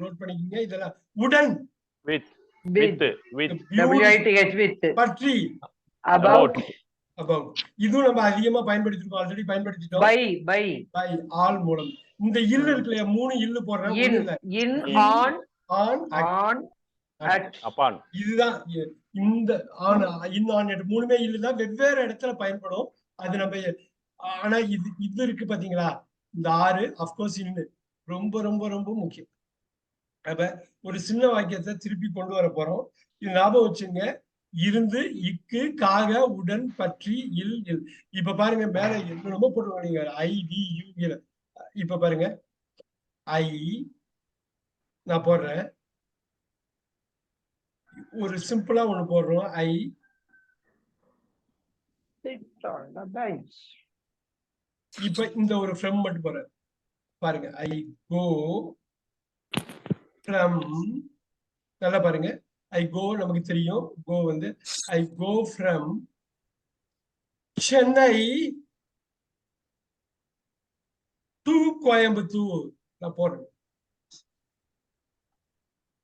Note பண்ணிக்கங்க. இதெல்லாம் உடன். With. With. With. With. W i t h with. பற்றி about. About. இதுவும் நம்ம அதிகமா பயன்படுத்திருக்கோம். ஆல்ரெடி பயன்படுத்திட்டோம். By by. பை ஆல் மூலம். இந்த இல்லு இருக்கு இல்லையா மூணு இல்லு போடுறேன் on on on at. Upon. இதுதான். இந்த ஆன் இந்த ஆன் எட்டு மூணுமே இல்லுதான் வெவ்வேறு இடத்துல பயன்படும். அது நம்ம ஆனா இது இது இருக்கு பாத்தீங்களா? இந்த ஆறு அப்கோர்ஸ் இன்னு ரொம்ப ரொம்ப ரொம்ப முக்கியம். அப்ப ஒரு சின்ன வாக்கியத்தை திருப்பி கொண்டு வர போறோம். இது ஞாபகம் வச்சுங்க. இருந்து இக்கு காக உடன் பற்றி இல் இல். இப்ப பாருங்க மேல என்னமோ போட்டுருவோம் நீங்க. ஐ வி யூ இல் இப்ப பாருங்க. ஐ நான் போடுறேன். ஒரு சிம்பிளா ஒண்ணு போடுறோம். ஐ. இப்ப இந்த ஒரு ஃப்ரம் மட்டும் போறேன் பாருங்க. ஐ கோ ஃப்ரம் நல்லா பாருங்க. ஐ கோ நமக்கு தெரியும். கோ வந்து I go from Chennai to Coimbatore நான்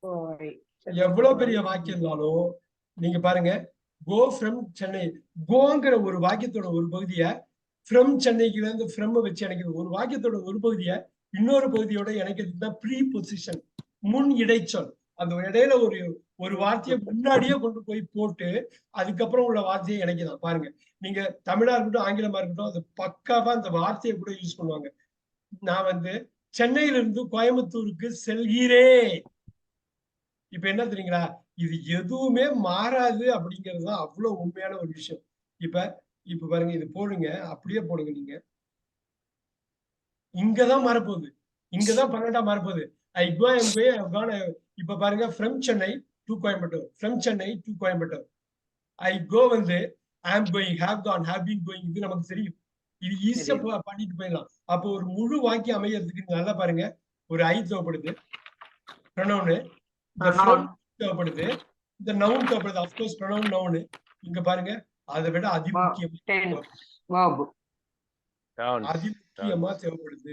Boy. எவ்வளவு பெரிய வாக்கியம் இருந்தாலும் நீங்க பாருங்க. கோ ஃப்ரம் சென்னை கோங்கிற ஒரு வாக்கியத்தோட ஒரு பகுதியை ஃப்ரம் சென்னைக்குல இருந்து ஃப்ரம் வச்சு இணைக்கிறது. ஒரு வாக்கியத்தோட ஒரு பகுதியை இன்னொரு பகுதியோட இணைக்கிறதுக்கு தான் ப்ரீ பொசிஷன் முன் இடைச்சொல். அந்த இடையில ஒரு ஒரு வார்த்தையை முன்னாடியே கொண்டு போய் போட்டு அதுக்கப்புறம் உள்ள வார்த்தையை இணைக்கலாம் பாருங்க. நீங்க தமிழா இருக்கட்டும் ஆங்கிலமா இருக்கட்டும் அது பக்காவா அந்த வார்த்தையை கூட யூஸ் பண்ணுவாங்க. நான் வந்து சென்னையில இருந்து கோயம்புத்தூருக்கு செல்கிறேன் இப்ப என்ன தெரியுங்களா? இது எதுவுமே மாறாது அப்படிங்கிறது தான் அவ்வளவு உண்மையான ஒரு விஷயம். இப்ப இப்ப பாருங்க இது போடுங்க அப்படியே போடுங்க நீங்க. இங்கதான் மாறப்போகுது. இங்கதான் பன்னெண்டா மாறப்போகுது. ஐ கோ எம் பே இப்ப பாருங்க from Chennai to Coimbatore from Chennai to Coimbatore I go வந்து I am going have gone have been going இது நமக்கு தெரியும். இது ஈஸியா பண்ணிட்டு போயிடலாம். அப்போ ஒரு முழு வாக்கியம் அமையறதுக்கு நல்லா பாருங்க. ஒரு ஐ தேவைப்படுது. ப்ரொனவுனு தேவைப்படுது. இந்த நவுன் தேவைப்படுது. அப்கோர்ஸ் ப்ரொனவுன் நவுனு இங்க பாருங்க. அதை விட அதிமுக்கியம் அதிமுக்கியமா தேவைப்படுது.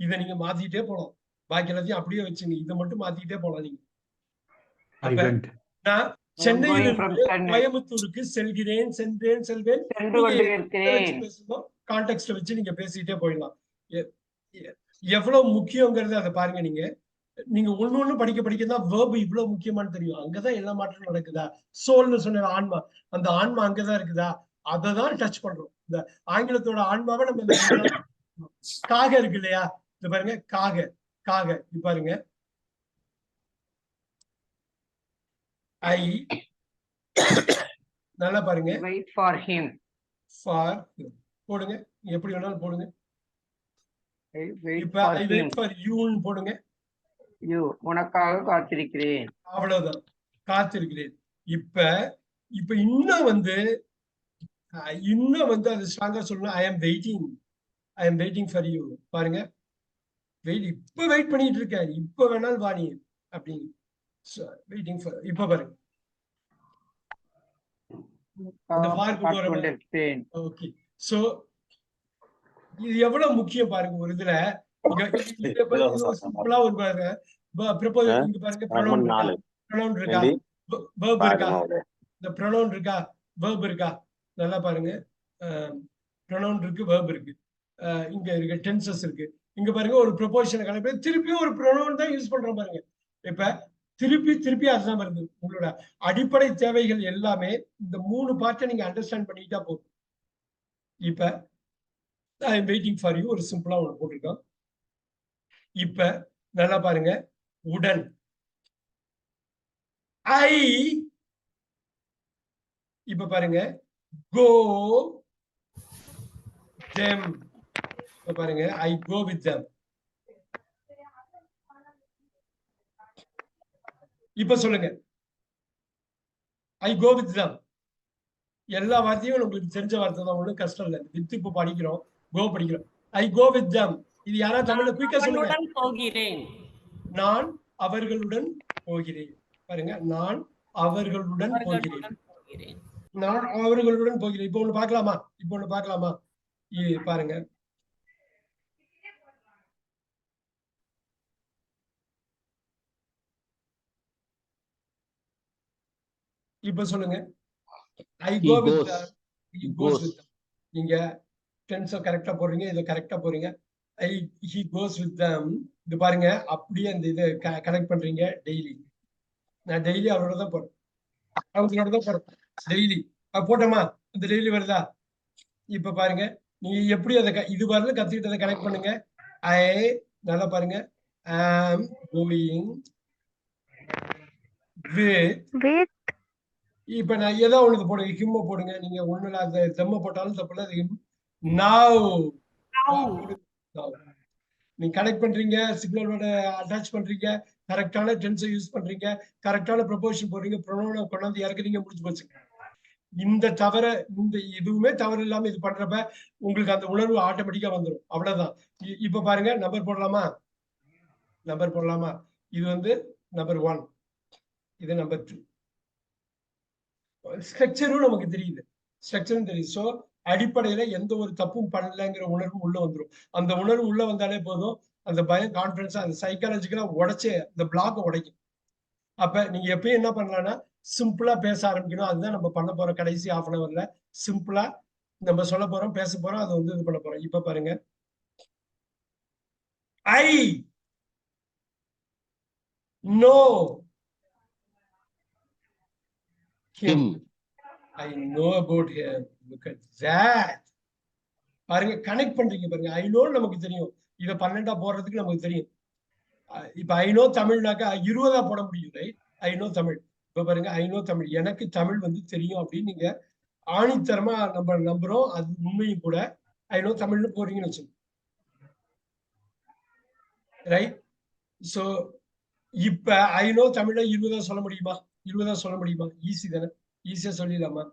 இதை நீங்க மாத்திட்டே போலாம். பாக்கி எல்லாத்தையும் அப்படியே வச்சுங்க. இதை மட்டும் மாத்திக்கிட்டே போலாம் நீங்க. நான் சென்னையில. கோயம்புத்தூருக்கு செல்கிறேன் சென்றேன் செல்வேன். சென்று கொண்டிருக்கிறேன். கான்டெக்ட் வச்சு நீங்க பேசிட்டே போயிடலாம். எவ்வளவு முக்கியங்கிறது அதை பாருங்க நீங்க. நீங்க ஒண்ணு ஒண்ணு படிக்க படிக்க தான் வேர்பு இவ்வளவு முக்கியமானு தெரியும். அங்கதான் எல்லா மாற்றமும் நடக்குதா? சோல்னு சொன்ன ஆன்மா. அந்த ஆன்மா அங்கதான் இருக்குதா? அதை தான் டச் பண்றோம். இந்த ஆங்கிலத்தோட ஆன்மாவை நம்ம காக இருக்கு இல்லையா? இது பாருங்க காக. காக பாருங்க. ஐ நல்லா பாருங்க. Wait for him. ஃபார் போடுங்க. எப்படி வேணாலும் போடுங்க. இப்ப ஐ வெயிட் ஃபார் யூன்னு போடுங்க. You உனக்காக காத்திருக்கிறேன். அவ்வளவுதான். காத்திருக்கிறேன். இப்ப இப்ப இன்னும் வந்து இன்னும் வந்து அது ஸ்ட்ராங்கா சொல்லணும். I am waiting I am waiting for you பாருங்க. வெயிட் இப்ப வெயிட் பண்ணிட்டு இருக்கேன் இப்ப வேணாலும் வாணி அப்படின்னு. வெயிட்டிங் ஃபார் இப்ப பாருங்க ஓகே சோ இது எவ்வளவு முக்கியம் பாருங்க ஒரு இதுல. ஒரு பாருங்க இருக்கா? இந்த ப்ரொனவுன் இருக்கா? verb இருக்கா? நல்லா பாருங்க. ப்ரொனவுன் இருக்கு verb இருக்கு. இங்க இருக்கு டென்சஸ் இருக்கு. இங்க பாருங்க ஒரு ப்ரொபோஷனை கலப்பு திருப்பியும் ஒரு ப்ரொனவுன் தான் யூஸ் பண்றோம் பாருங்க. இப்ப திருப்பி திருப்பி அதுதான் வருது உங்களோட அடிப்படை தேவைகள் எல்லாமே இந்த மூணு பார்ட்டை நீங்க அண்டர்ஸ்டாண்ட் பண்ணிட்டா போதும். இப்ப I am waiting for you ஒரு சிம்பிளா ஒன்று போட்டிருக்கோம். இப்ப நல்லா பாருங்க. உடன். ஐ இப்ப பாருங்க. கோ them. பாருங்க ஐ கோ வித் them. இப்ப சொல்லுங்க. I go with them. எல்லா வார்த்தையும் உங்களுக்கு தெரிஞ்ச வார்த்தை தான். ஒண்ணும் கஷ்டம் இல்லை. வித் இப்ப படிக்கிறோம் கோ படிக்கிறோம். I go with them. இது யாரா தமிழ்ல குயிக்கா சொல்லுங்க. போகிறேன். நான் அவர்களுடன் போகிறேன். பாருங்க நான் அவர்களுடன் போகிறேன். நான் அவர்களுடன் போகிறேன். இப்போ ஒண்ணு பார்க்கலாமா? இப்போ ஒண்ணு பார்க்கலாமா? இ- பாருங்க. இப்ப சொல்லுங்க. I go with goes. he goes Goes. with நீங்க டென்ஸ் கரெக்டா போடுறீங்க இதை கரெக்டா போறீங்க ஐ he goes with them. இது பாருங்க அப்படியே அந்த இதை கனெக்ட் பண்றீங்க டெய்லி நான் டெய்லி அவரோட தான் போறேன் அவங்களோட தான் போறேன் டெய்லி போட்டோமா? அந்த டெய்லி வருதா? இப்ப பாருங்க நீங்க எப்படி அதை இது வரல கத்துக்கிட்டதை கனெக்ட் பண்ணுங்க. ஐ நல்லா பாருங்க. ஆம் கோயிங் வித் with இப்ப நான் ஏதோ ஒண்ணு போடுங்க? ஹிம்ம போடுங்க. நீங்க ஒண்ணுல அந்த தெம்ம போட்டாலும் தப்பு ஹிம் நாவ் நீங்க கனெக்ட் பண்றீங்க சிக்னலோட அட்டாச் பண்றீங்க கரெக்டான டென்ஸை யூஸ் பண்றீங்க கரெக்டான ப்ரொபோஷன் போடுறீங்க ப்ரொனோனை கொண்டாந்து இறக்குறீங்க முடிச்சு போச்சுங்க இந்த தவிர இந்த இதுவுமே தவறு இல்லாம இது பண்றப்ப உங்களுக்கு அந்த உணர்வு ஆட்டோமேட்டிக்கா வந்துடும் அவ்வளவுதான். இப்ப பாருங்க நம்பர் போடலாமா? நம்பர் போடலாமா? இது வந்து நம்பர் ஒன் இது நம்பர் டூ ஸ்ட்ரக்சரும் நமக்கு தெரியுது. ஸ்ட்ரக்சரும் தெரியுது. சோ அடிப்படையில எந்த ஒரு தப்பும் பண்ணலங்கிற உணர்வு உள்ள வந்துரும். அந்த உணர்வு உள்ள வந்தாலே போதும். அந்த பயம் கான்பிடன்ஸா அந்த சைக்காலஜிக்கலா உடைச்சு அந்த பிளாக்கை உடைக்கும். அப்ப நீங்க எப்பயும் என்ன பண்ணலாம்னா சிம்பிளா பேச ஆரம்பிக்கணும். அதுதான் நம்ம பண்ண போறோம் கடைசி ஆஃப் அன் அவர்ல சிம்பிளா நம்ம சொல்ல போறோம் பேச போறோம் அதை வந்து இது பண்ண போறோம். இப்ப பாருங்க. I know him, I know about him look at that பாருங்க கனெக்ட் பண்றீங்க பாருங்க. ஐ நோ நமக்கு தெரியும். இத பன்னெண்டா போடுறதுக்கு நமக்கு தெரியும். இப்ப ஐ நோ தமிழ்னாக்கா இருபதா போட முடியும் ரைட் ஐ நோ தமிழ். இப்ப பாருங்க ஐ நோ தமிழ். எனக்கு தமிழ் வந்து தெரியும் அப்படின்னு நீங்க ஆணித்தரமா நம்ம நம்புறோம். அது உண்மையும் கூட. ஐ நோ தமிழ்னு போறீங்கன்னு வச்சுக்கோங்க. ரைட் சோ இப்ப ஐ நோ தமிழ்ல இருபதா சொல்ல முடியுமா? இருபதா சொல்ல முடியுமா? ஈஸி தானே. ஈஸியா சொல்லிடலாமா?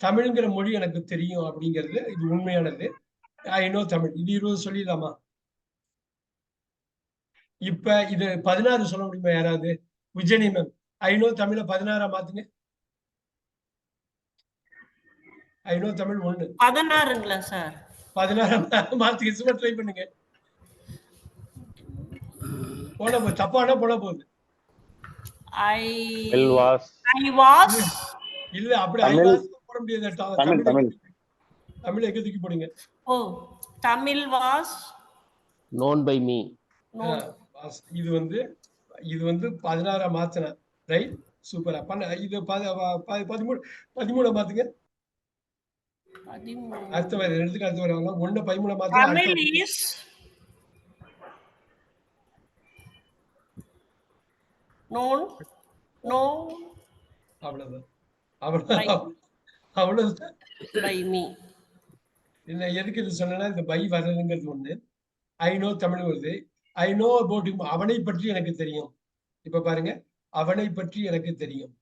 தமிழ்ங்கிற மொழி எனக்கு தெரியும் அப்படிங்கிறது இது உண்மையானது. I know Tamil. இது இருபது சொல்லிடலாமா? இப்ப இது பதினாறு சொல்ல முடியுமா யாராவது? விஜயனி மேம் ஐ நோ தமிழ பதினாறா மாத்துங்க. ஐ நோ தமிழ் ஒண்ணு. பதினாறுங்களா சார்? பதினாறாம் மாத்துங்க. சும்மா ட்ரை பண்ணுங்க. போன போகுது தப்பானா போன போகுது. I Will was I was இல்ல அப்படி தமிழ். ஐவாஸ் போட முடியாது தமிழ், தமிழ். தமிழ். எங்க தூக்கி போடுங்க? Oh Tamil was me. ஆ, வாஸ். இது வந்து இது வந்து பதினாறா மாத்தின ரைட் சூப்பரா பண்ண இது பத- ப- ப- பதிமூணு பதிமூணு. மாத்துங்க அடுத்த வர ரெண்டுக்கு அடுத்த வர ஒண்ணு பதிமூணு மாத்துங்க me இல்ல எதுக்கு இது சொன்னேன்னா இந்த பை வர்றதுங்கிறது ஒண்ணு. ஐ நோ தமிழ் வருது. ஐ நோ அபவுட் அவனை பற்றி எனக்கு தெரியும். இப்ப பாருங்க. அவனை பற்றி எனக்கு தெரியும்.